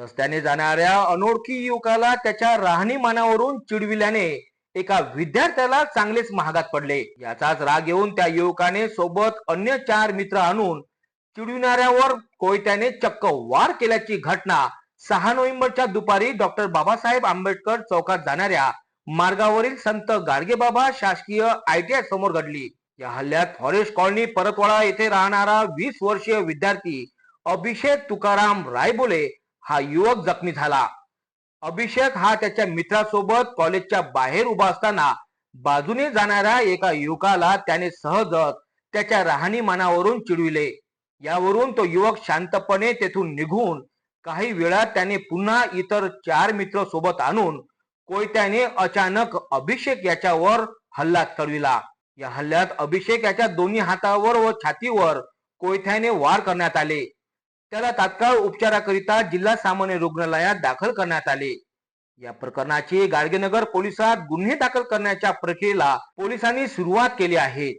रस्त्याने जाणाऱ्या अनोळखी युवकाला त्याच्या राहणीमानावरून चिडविल्याने एका विद्यार्थ्याला चांगलेच महागात पडले. याचाच राग येऊन त्या युवकाने सोबत अन्य चार मित्र आणून चिडविणाऱ्यावर कोयत्याने चक्क वार केल्याची घटना सहा नोव्हेंबरच्या दुपारी डॉक्टर बाबासाहेब आंबेडकर चौकात जाणाऱ्या मार्गावरील संत गाडगेबाबा शासकीय आयटीआय समोर घडली. या हल्ल्यात फॉरेस्ट कॉलनी परतवाडा येथे राहणारा वीस वर्षीय विद्यार्थी अभिषेक तुकाराम रायबोले हा युवक जखमी झाला. अभिषेक हा त्याच्या मित्रासोबत कॉलेजच्या बाहेर उभा असताना बाजूने जाणाऱ्या एका युवकाला त्याने सहजच त्याच्या राहणीमानावरून चिडविले. यावरून तो युवक शांतपणे तेथून निघून काही वेळात त्याने पुन्हा इतर चार मित्र सोबत आणून कोयत्याने अचानक अभिषेक याच्यावर हल्ला चढविला. या हल्ल्यात अभिषेक याच्या दोन्ही हातावर व छातीवर कोयत्याने वार करण्यात आले. त्याला तात्काळ उपचाराकरिता जिल्हा सामान्य रुग्णालयात दाखल करण्यात आले. या प्रकरणाची गाडगेनगर पोलिसात गुन्हे दाखल करण्याच्या प्रक्रियेला पोलिसांनी सुरुवात केली आहे.